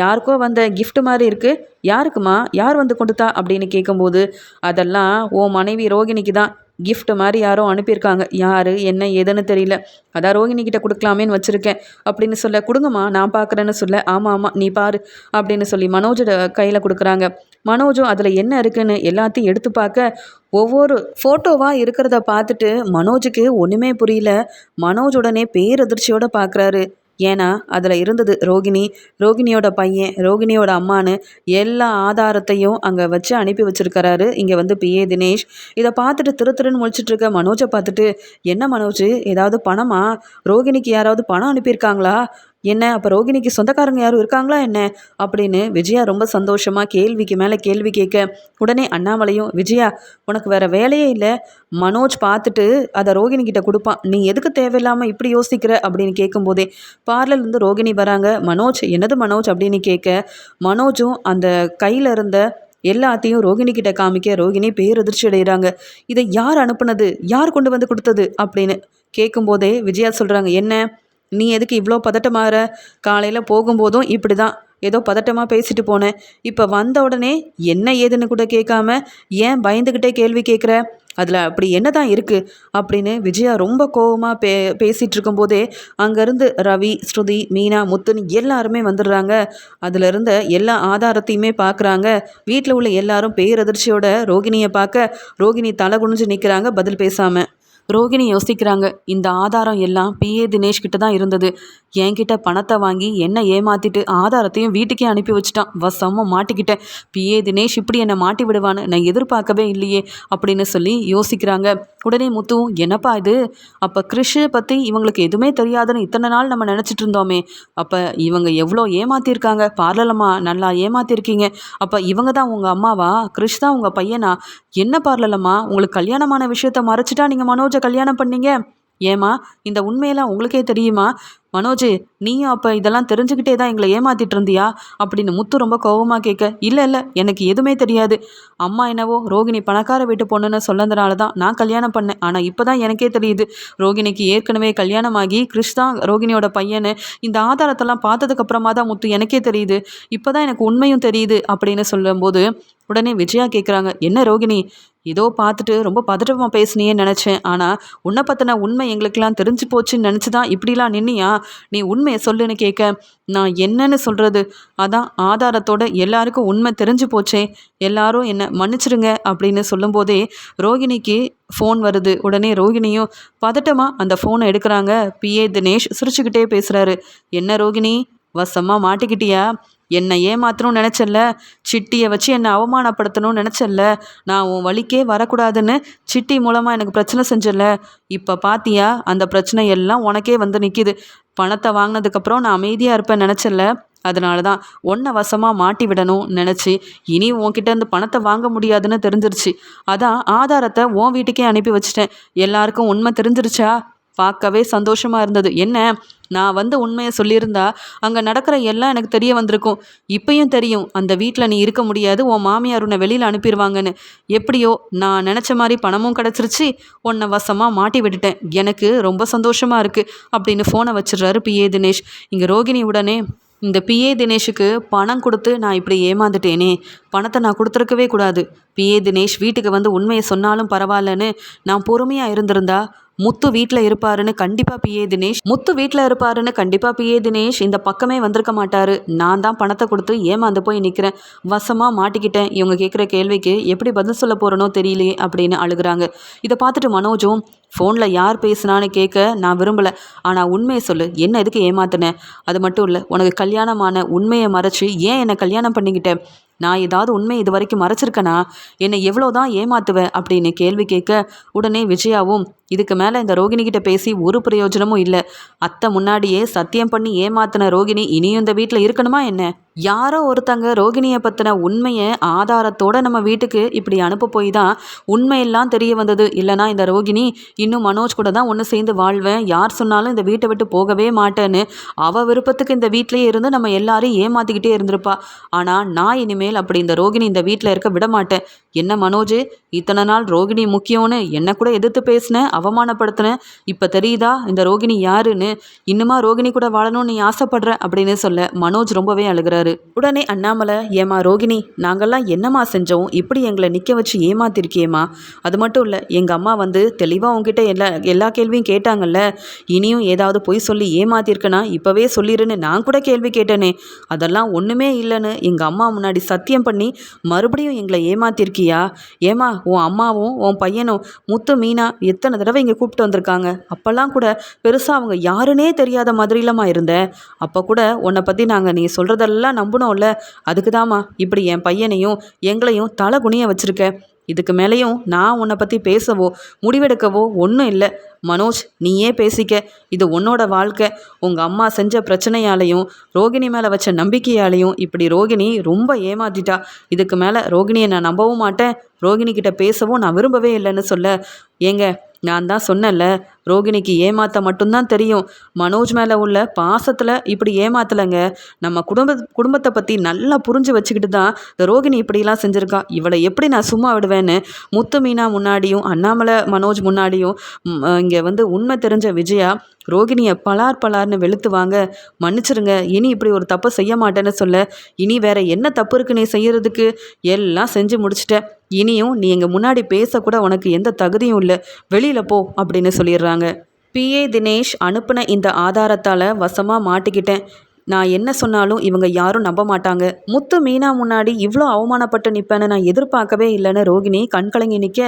யாருக்கோ வந்த கிஃப்ட் மாதிரி இருக்குது யாருக்குமா யார் வந்து கொடுத்தா? அப்படின்னு கேட்கும்போது அதெல்லாம் ஓ மனைவி ரோகிணிக்கு தான் கிஃப்ட் மாதிரி யாரோ அனுப்பியிருக்காங்க. யார் என்ன ஏதுன்னு தெரியல. அதான் ரோஹிணி கிட்ட கொடுக்கலாமேன்னு வச்சுருக்கேன். அப்படின்னு சொல்ல கொடுங்கம்மா நான் பார்க்குறேன்னு சொல்ல ஆமாம் ஆமாம் நீ பாரு. அப்படின்னு சொல்லி மனோஜோட கையில் கொடுக்குறாங்க. மனோஜும் அதில் என்ன இருக்குன்னு எல்லாத்தையும் எடுத்து பார்க்க. ஒவ்வொரு ஃபோட்டோவாக இருக்கிறத பார்த்துட்டு மனோஜுக்கு ஒன்றுமே புரியல. மனோஜ் உடனே பேரதிர்ச்சியோடு பார்க்குறாரு. ஏன்னா அதில் இருந்தது ரோகிணி. ரோகிணியோட பையன் ரோகிணியோட அம்மானு எல்லா ஆதாரத்தையும் அங்கே வச்சு அனுப்பி வச்சிருக்கிறாரு. இங்கே வந்து பிஏ தினேஷ். இதை பார்த்துட்டு திரு திருன்னு முழிச்சிட்டு இருக்க மனோஜை பார்த்துட்டு என்ன மனோஜ்? ஏதாவது பணமா? ரோகிணிக்கு யாராவது பணம் அனுப்பியிருக்காங்களா? என்ன அப்போ ரோகிணிக்கு சொந்தக்காரங்க யாரும் இருக்காங்களா என்ன? அப்படின்னு விஜயா ரொம்ப சந்தோஷமாக கேள்விக்கு மேலே கேள்வி கேட்க உடனே அண்ணாமலையும் விஜயா உனக்கு வேற வேலையே இல்லை. மனோஜ் பார்த்துட்டு அதை ரோகிணி கிட்ட கொடுப்பான். நீ எதுக்கு தேவையில்லாமல் இப்படி யோசிக்கிற? அப்படின்னு கேட்கும்போதே பார்லர்லேருந்து ரோகிணி வராங்க. மனோஜ் என்னது மனோஜ்? அப்படின்னு கேட்க மனோஜும் அந்த கையில் இருந்த எல்லாத்தையும் ரோகிணி கிட்ட காமிக்க ரோகிணி பேரதிர்ச்சி அடைகிறாங்க இதை யார் அனுப்புனது? யார் கொண்டு வந்து கொடுத்தது? அப்படின்னு கேட்கும்போதே விஜயா சொல்கிறாங்க என்ன? நீ எதுக்கு இவ்வளோ பதட்டமாகற காலையில் போகும்போதும் இப்படி தான் ஏதோ பதட்டமாக பேசிட்டு போனேன். இப்போ வந்த உடனே என்ன ஏதுன்னு கூட கேட்காம ஏன் பயந்துக்கிட்டே கேள்வி கேட்குற? அதில் அப்படி என்ன தான் இருக்குது அப்படின்னு விஜயா ரொம்ப கோவமாக பே பேசிகிட்டு இருக்கும்போதே அங்கேருந்து ரவி ஸ்ருதி மீனா முத்துன்னு எல்லாருமே வந்துடுறாங்க. அதில் இருந்த எல்லா ஆதாரத்தையுமே பார்க்குறாங்க வீட்டில் உள்ள எல்லாரும் பேரதிர்ச்சியோட ரோகிணியை பார்க்க ரோகிணி தலை குனிஞ்சு நிற்கிறாங்க பதில் பேசாமல் ரோகிணி யோசிக்கிறாங்க இந்த ஆதாரம் எல்லாம் பிஏ தினேஷ் கிட்ட தான் இருந்தது. என்கிட்ட பணத்தை வாங்கி என்ன ஏமாத்திட்டு ஆதாரத்தையும் வீட்டுக்கே அனுப்பி வச்சுட்டான். வசமாக மாட்டிக்கிட்டேன். பிஏ தினேஷ் இப்படி என்னை மாட்டி விடுவான்னு நான் எதிர்பார்க்கவே இல்லையே அப்படின்னு சொல்லி யோசிக்கிறாங்க. உடனே முத்துவும் என்னப்பா இது? அப்போ கிறிஷை பற்றி இவங்களுக்கு எதுவுமே தெரியாதுன்னு இத்தனை நாள் நம்ம நினச்சிட்டு இருந்தோமே. அப்போ இவங்க எவ்வளோ ஏமாத்திருக்காங்க? பார்லலம்மா நல்லா ஏமாத்திருக்கீங்க. அப்போ இவங்க தான் உங்கள் அம்மாவா? கிறிஷ் தான் உங்கள் பையனா? என்ன பார்லலம்மா? உங்களுக்கு கல்யாணமான விஷயத்த மறைச்சிட்டா நீங்கள் மனோஜை கல்யாணம் பண்ணீங்க? ஏம்மா இந்த உண்மையெல்லாம் உங்களுக்கே தெரியுமா? மனோஜ் நீயும் அப்போ இதெல்லாம் தெரிஞ்சுக்கிட்டே தான் எங்களை ஏமாத்திட்டு இருந்தியா? அப்படின்னு முத்து ரொம்ப கோபமாக கேட்க இல்லை இல்லை எனக்கு எதுவுமே தெரியாது. அம்மா என்னவோ ரோகிணி பணக்கார வீட்டு பொண்ணுன்னு சொன்னதுனால தான் நான் கல்யாணம் பண்ணேன். ஆனால் இப்போ தான் எனக்கே தெரியுது. ரோகிணிக்கு ஏற்கனவே கல்யாணமாகி கிறிஷ் தான் ரோகிணியோட பையனு இந்த ஆதாரத்தெல்லாம் பார்த்ததுக்கப்புறமா தான் முத்து எனக்கே தெரியுது. இப்போ தான் எனக்கு உண்மையும் தெரியுது. அப்படின்னு சொல்லும்போது உடனே விஜயா கேட்குறாங்க என்ன ரோகிணி? ஏதோ பார்த்துட்டு ரொம்ப பதட்டமாக பேசினியே நினச்சேன். ஆனால் உன்னை பற்றின உண்மை எங்களுக்கெல்லாம் தெரிஞ்சு போச்சுன்னு நினச்சி தான் இப்படிலாம் நின்னியா? நீ உண்மையை சொல்லுன்னு கேட்க நான் என்னன்னு சொல்கிறது அதான் ஆதாரத்தோட எல்லாருக்கும் உண்மை தெரிஞ்சு போச்சே. எல்லாரும் என்னை மன்னிச்சிருங்க அப்படின்னு சொல்லும்போதே ரோகிணிக்கு ஃபோன் வருது. உடனே ரோகிணியும் பதட்டமாக அந்த ஃபோனை எடுக்கிறாங்க. பிஏ தினேஷ் சிரிச்சுக்கிட்டே பேசுகிறாரு என்ன ரோகிணி? வசமாக மாட்டிக்கிட்டியா? என்னை ஏமாத்தணும்னு நினச்சல்ல சிட்டியை வச்சு என்னை அவமானப்படுத்தணும்னு நினச்சல்ல நான் உன் வழிக்கே வரக்கூடாதுன்னு சிட்டி மூலமாக எனக்கு பிரச்சனை செஞ்சல இப்போ பாத்தியா? அந்த பிரச்சனை எல்லாம் உனக்கே வந்து நிற்கிது பணத்தை வாங்கினதுக்கப்புறம் நான் அமைதியாக இருப்பேன் நினச்சல அதனால தான் ஒன்றை வசமாக மாட்டி விடணும் நினச்சி இனி உன்கிட்ட இருந்து பணத்தை வாங்க முடியாதுன்னு தெரிஞ்சிருச்சு. அதான் ஆதாரத்தை உன் வீட்டுக்கே அனுப்பி வச்சிட்டேன். எல்லாருக்கும் உண்மை தெரிஞ்சிருச்சா? பார்க்கவே சந்தோஷமாக இருந்தது. என்ன? நான் வந்து உண்மையை சொல்லியிருந்தா அங்கே நடக்கிற எல்லாம் எனக்கு தெரிய வந்திருக்கும். இப்பயும் தெரியும். அந்த வீட்டில் நீ இருக்க முடியாது. உன் மாமியார் உன்னை வெளியில் அனுப்பிடுவாங்கன்னு எப்படியோ நான் நினச்ச மாதிரி பணமும் கிடச்சிருச்சு. உன்னை வசமாக மாட்டி விட்டுட்டேன். எனக்கு ரொம்ப சந்தோஷமாக இருக்குது அப்படின்னு ஃபோனை வச்சிடுறாரு பிஏ தினேஷ். இங்கே ரோகிணி உடனே இந்த பிஏ தினேஷுக்கு பணம் கொடுத்து நான் இப்படி ஏமாந்துட்டேனே. பணத்தை நான் கொடுத்துருக்கவே கூடாது. பிஏ தினேஷ் வீட்டுக்கு வந்து உண்மையை சொன்னாலும் பரவாயில்லன்னு நான் பொறுமையாக இருந்திருந்தா முத்து வீட்டில் இருப்பாருன்னு கண்டிப்பாக பிஏ தினேஷ். முத்து வீட்டில் இருப்பாருன்னு கண்டிப்பாக பிஏ தினேஷ். இந்த பக்கமே வந்திருக்க மாட்டார். நான் தான் பணத்தை கொடுத்து ஏமாந்து போய் நிற்கிறேன் வசமாக மாட்டிக்கிட்டேன். இவங்க கேட்குற கேள்விக்கு எப்படி பதில் சொல்ல போகிறனோ தெரியலையே அப்படின்னு அழுகுறாங்க. இதை பார்த்துட்டு மனோஜும் ஃபோனில் யார் பேசுனான்னு கேட்க நான் விரும்பலை. ஆனால் உண்மையை சொல்லு என்ன எதுக்கு ஏமாத்தினேன் அது மட்டும் இல்லை உனக்கு கல்யாணமான உண்மையை மறைச்சி ஏன் என்னை கல்யாணம் பண்ணிக்கிட்டேன் நான் ஏதாவது உண்மை இது வரைக்கும் மறைச்சிருக்கனா? என்னை எவ்வளோ தான் ஏமாத்துவேன் அப்படின்னு கேள்வி கேட்க உடனே விஜயாவும் இதுக்கு மேலே இந்த ரோகிணிகிட்ட பேசி ஒரு பிரயோஜனமும் இல்லை. அத்தை முன்னாடியே சத்தியம் பண்ணி ஏமாத்தின ரோகிணி இனியும் இந்த வீட்டில் இருக்கணுமா என்ன? யாரோ ஒருத்தங்க ரோகிணியை பற்றின உண்மையை ஆதாரத்தோடு நம்ம வீட்டுக்கு இப்படி அனுப்ப போய் தான் உண்மையெல்லாம் தெரிய வந்தது. இல்லைனா இந்த ரோகிணி இன்னும் மனோஜ் கூட தான் ஒன்று சேர்ந்து வாழ்வேன். யார் சொன்னாலும் இந்த வீட்டை விட்டு போகவே மாட்டேன்னு அவள் விருப்பத்துக்கு இந்த வீட்டிலேயே இருந்து நம்ம எல்லாரையும் ஏமாற்றிக்கிட்டே இருந்திருப்பா. ஆனால் நான் இனிமேல் அப்படி இந்த ரோகிணி இந்த வீட்டில் இருக்க விட மாட்டேன். என்ன மனோஜ் இத்தனை நாள் ரோகிணி முக்கியம்னு என்னை கூட எதிர்த்து பேசினேன் அவமானப்படுத்தினேன் இப்போ தெரியுதா இந்த ரோகிணி யாருன்னு? இன்னுமா ரோகிணி கூட வாழணும்னு நீ ஆசைப்படுற அப்படின்னு சொல்ல மனோஜ் ரொம்பவே அழுகிறார். உடனே அண்ணாமலை ஏமா ரோகிணி நாங்கள்லாம் என்னம்மா செஞ்சோம்? இப்படி எங்களை நிற்க வச்சு ஏமாத்திருக்கியேம்மா. அது மட்டும் இல்லை எங்கள் அம்மா வந்து தெளிவாக உங்ககிட்ட எல்லா எல்லா கேள்வியும் கேட்டாங்கல்ல. இனியும் ஏதாவது பொய் சொல்லி ஏமாத்திருக்கனா? இப்போவே சொல்லிடுன்னு நான் கூட கேள்வி கேட்டேனே. அதெல்லாம் ஒன்றுமே இல்லைன்னு எங்கள் அம்மா முன்னாடி சத்தியம் பண்ணி மறுபடியும் எங்களை ஏமாத்திருக்கியா? ஏமா உன் அம்மாவும் உன் பையனும் முத்து மீனா எத்தனை தடவை இங்கே கூப்பிட்டு வந்திருக்காங்க? அப்போல்லாம் கூட பெருசாக அவங்க யாருன்னே தெரியாத மாதிரிலமா இருந்த. அப்போ கூட உன்னை பற்றி நாங்கள் நீ சொல்கிறதெல்லாம் நம்பினோம்ல? அதுக்கு தாம்மா இப்படி என் பையனையும் எங்களையும் தலை குனிய வச்சுருக்க. இதுக்கு மேலேயும் நான் உன்னை பற்றி பேசவோ முடிவெடுக்கவோ ஒன்றும் இல்லை. மனோஜ் நீயே பேசிக்க. இது உன்னோட வாழ்க்கை. உங்கள் அம்மா செஞ்ச பிரச்சனையாலையும் ரோகிணி மேலே வச்ச நம்பிக்கையாலையும் இப்படி ரோகிணி ரொம்ப ஏமாத்திட்டா. இதுக்கு மேலே ரோகிணியை நான் நம்பவும் மாட்டேன். ரோகிணி கிட்ட பேசவும் நான் விரும்பவே இல்லைன்னு சொல்ல. ஏங்க நான் தான் சொன்னேன்ல ரோகிணிக்கு ஏமாத்த மட்டும்தான் தெரியும். மனோஜ் மேலே உள்ள பாசத்தில் இப்படி ஏமாத்தலைங்க. நம்ம குடும்ப குடும்பத்தை பற்றி நல்லா புரிஞ்சு வச்சுக்கிட்டு தான் இந்த ரோகிணி இப்படிலாம் செஞ்சுருக்கா. இவளை எப்படி நான் சும்மா விடுவேன்னு முத்து மீனா முன்னாடியும் அண்ணாமலை மனோஜ் முன்னாடியும் இங்கே வந்து உண்மை தெரிஞ்ச விஜயா ரோகிணியை பலார் பலார்னு வெளுத்துவாங்க. மன்னிச்சிருங்க இனி இப்படி ஒரு தப்பை செய்ய மாட்டேன்னு சொல்ல இனி வேற என்ன தப்பு இருக்கு நீ செய்யறதுக்கு? எல்லாம் செஞ்சு முடிச்சிட்ட இனியும் நீ எங்கள் முன்னாடி பேசக்கூட உனக்கு எந்த தகுதியும் இல்லை. வெளியில் போ அப்படின்னு சொல்லிடுறாங்க. பிஏ தினேஷ் அனுப்பின இந்த ஆதாரத்தால் வசமாக மாட்டிக்கிட்டேன். நான் என்ன சொன்னாலும் இவங்க யாரும் நம்ப மாட்டாங்க. முத்து மீனா முன்னாடி இவ்வளோ அவமானப்பட்டு நிற்பேன்னு நான் எதிர்பார்க்கவே இல்லைன்னு ரோகிணி கண்கலங்கி நிற்க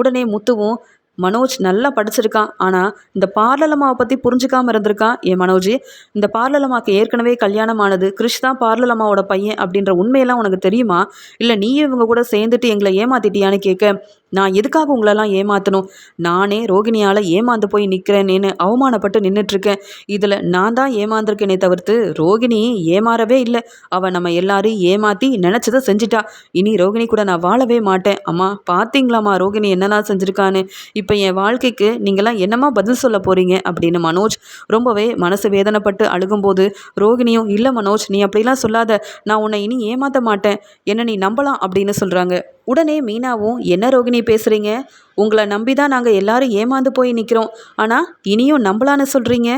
உடனே முத்துவும் மனோஜ் நல்லா படிச்சிருக்கான். ஆனால் இந்த பார்லலம்மாவை பற்றி புரிஞ்சுக்காம இருந்திருக்கான் என் மனோஜ் இந்த பார்லலம்மாவுக்கு ஏற்கனவே கல்யாணம் ஆனது கிறிஷ் தான் பார்லலம்மாவோட பையன் அப்படின்ற உண்மையெல்லாம் உனக்கு தெரியுமா? இல்லை நீயும் இவங்க கூட சேர்ந்துட்டு எங்களை ஏமாத்திட்டியான்னு கேட்க நான் எதுக்காக உங்களெல்லாம் ஏமாற்றணும் நானே ரோகிணியால் ஏமாந்து போய் நிற்கிறேனேன்னு அவமானப்பட்டு நின்றுட்டுருக்கேன் இதில் நான் தான் ஏமாந்துருக்கேனே தவிர்த்து ரோகிணி ஏமாறவே இல்லை. அவள் நம்ம எல்லாரையும் ஏமாற்றி நினச்சதை செஞ்சிட்டா. இனி ரோகிணி கூட நான் வாழவே மாட்டேன். அம்மா பார்த்தீங்களாம்மா ரோகிணி என்னெல்லாம் செஞ்சுருக்கான்னு? இப்போ என் வாழ்க்கைக்கு நீங்களாம் என்னம்மா பதில் சொல்ல போகிறீங்க அப்படின்னு மனோஜ் ரொம்பவே மனசு வேதனைப்பட்டு அழுகும்போது ரோகிணியும் இல்லை மனோஜ் நீ அப்படிலாம் சொல்லாத. நான் உன்னை இனி ஏமாற்ற மாட்டேன். என்ன நீ நம்பலாம்? அப்படின்னு சொல்கிறாங்க உடனே மீனாவும் என்ன ரோகிணி பேசுகிறீங்க உங்களை நம்பி தான் நாங்கள் எல்லாரும் ஏமாந்து போய் நிற்கிறோம் ஆனால் இனியும் நம்பலான்னு சொல்கிறீங்க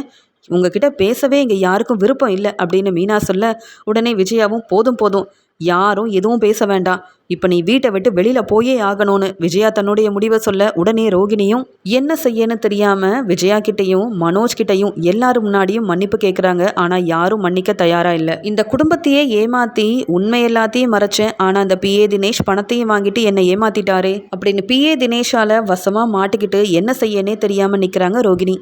உங்ககிட்ட பேசவே இங்கே யாருக்கும் விருப்பம் இல்லை அப்படின்னு மீனா சொல்ல உடனே விஜயாவும் போதும் போதும். யாரும் எதுவும் பேச வேண்டாம். இப்போ நீ வீட்டை விட்டு வெளியில் போயே ஆகணும்னு விஜயா தன்னுடைய முடிவை சொல்ல உடனே ரோகிணியும் என்ன செய்யன்னு தெரியாமல் விஜயா கிட்டேயும் மனோஜ் கிட்டேயும் எல்லாரும் முன்னாடியும் மன்னிப்பு கேட்குறாங்க ஆனால் யாரும் மன்னிக்க தயாராக இல்லை. இந்த குடும்பத்தையே ஏமாற்றி உண்மை எல்லாத்தையும் மறைச்சேன். ஆனால் அந்த பிஏ தினேஷ் பணத்தையும் வாங்கிட்டு என்னை ஏமாத்திட்டாரே அப்படின்னு பிஏ தினேஷால் வசமாக மாட்டிக்கிட்டு என்ன செய்யனே தெரியாமல் நிற்கிறாங்க ரோகிணி.